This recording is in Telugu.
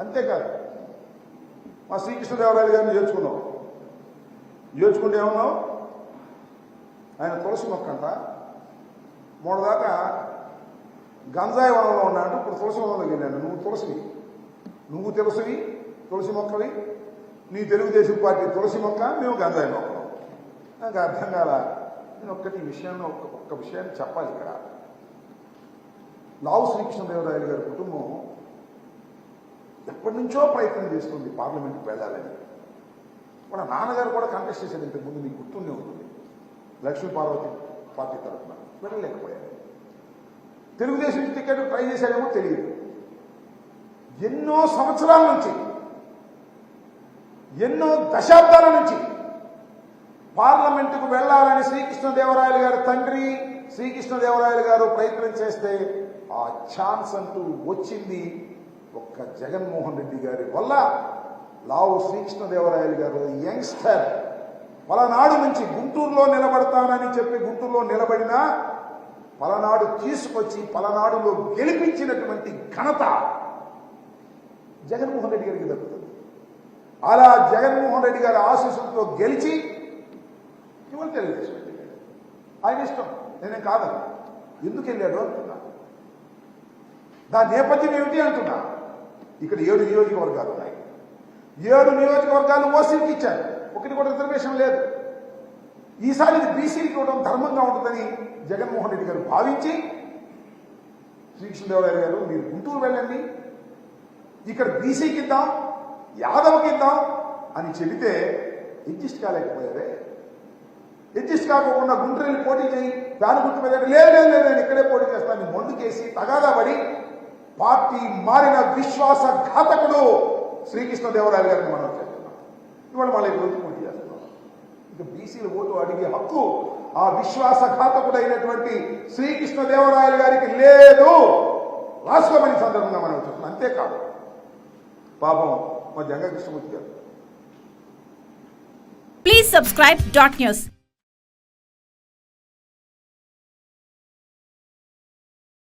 అంతేకాదు. మా శ్రీకృష్ణదేవరాయలు గారిని చేర్చుకున్నాం. చేర్చుకుంటే ఏమన్నాం? ఆయన తులసి మొక్క అంట. మొన్నదాకా గంజాయి వనంలో ఉన్నాడు ఇప్పుడు తులసి వనంలో వెళ్ళాను. నువ్వు తులసివి. నువ్వు తులసివి తులసి మొక్కవి. నీ తెలుగుదేశం పార్టీ తులసి మొక్క మేము గంజాయి మొక్క. నాకు అర్థం కాల? నేను ఒక్కటి ఈ విషయాన్ని ఒక్క ఒక్క విషయాన్ని చెప్పాలి ఇక్కడ. లావు శ్రీకృష్ణదేవరాయలు గారి కుటుంబం ఎప్పటి నుంచో ప్రయత్నం చేస్తుంది పార్లమెంట్కి వెళ్ళాలని. మన నాన్నగారు కూడా కంటెస్ట్ చేశారు ఇంతకుముందు మీకు గుర్తుండే ఉంటుంది. లక్ష్మీ పార్వతి పార్టీ తరఫున వెళ్ళలేకపోయారు. తెలుగుదేశం టికెట్ ట్రై చేశారేమో తెలియదు. ఎన్నో సంవత్సరాల నుంచి ఎన్నో దశాబ్దాల నుంచి పార్లమెంటుకు వెళ్ళాలని శ్రీకృష్ణదేవరాయలు గారి తండ్రి శ్రీకృష్ణదేవరాయలు గారు ప్రయత్నం చేస్తే ఆ ఛాన్స్ అంటూ వచ్చింది ఒక్క జగన్మోహన్ రెడ్డి గారి వల్ల లావు శ్రీకృష్ణదేవరాయలు గారు యంగ్స్టర్. పలనాడు నుంచి గుంటూరులో నిలబడతానని చెప్పి గుంటూరులో నిలబడినా పలనాడు తీసుకొచ్చి పలనాడులో గెలిపించినటువంటి ఘనత జగన్మోహన్ రెడ్డి గారికి దక్కుతుంది. అలా జగన్మోహన్ రెడ్డి గారి ఆశీస్సులతో గెలిచి ఇవాళ తెలుగుదేశం వెళ్ళాడు ఆయన ఇష్టం. నేనేం కాదని ఎందుకు వెళ్ళాడు అంటున్నా. దాని నేపథ్యం ఏమిటి అంటున్నా. ఇక్కడ ఏడు నియోజకవర్గాలు ఉన్నాయి. ఏడు నియోజకవర్గాలు ఓసీకి ఇచ్చారు ఒకటి కూడా రిజర్వేషన్ లేదు. ఈసారి ఇది బీసీకి ఇవ్వడం ధర్మంగా ఉంటుందని జగన్మోహన్ రెడ్డి గారు భావించి శ్రీకృష్ణదేవరాయలు గారు మీరు గుంటూరు వెళ్ళండి. ఇక్కడ బీసీకి ఇద్దాం యాదవ్కి ఇద్దాం అని చెబితే అడ్జస్ట్ కాలేకపోయారే? అడ్జస్ట్ కాకుండా గుంటూరు వెళ్ళి పోటీ చేయి. దాని గుర్తు మీద లేదు లేదు లేదు నేను ఇక్కడే పోటీ చేస్తాను. మొండుకేసి తగాదా పడి పార్టీ మారిన విశ్వాస ఘాతకుడు శ్రీకృష్ణదేవరాయలు గారిని మనం చేస్తున్నాం ఇవాళ మళ్ళీ గురించి పూర్తి చేస్తున్నాం ఇక బీసీల ఓటు అడిగే హక్కు ఆ విశ్వాస ఘాతకుడైనటువంటి శ్రీకృష్ణదేవరాయలు గారికి లేదు. రాసుకోమని సందర్భంగా మనం చెప్తున్నాం. అంతేకాదు పాపం మా జంగ కృష్ణమూర్తి గారు. Please subscribe dot news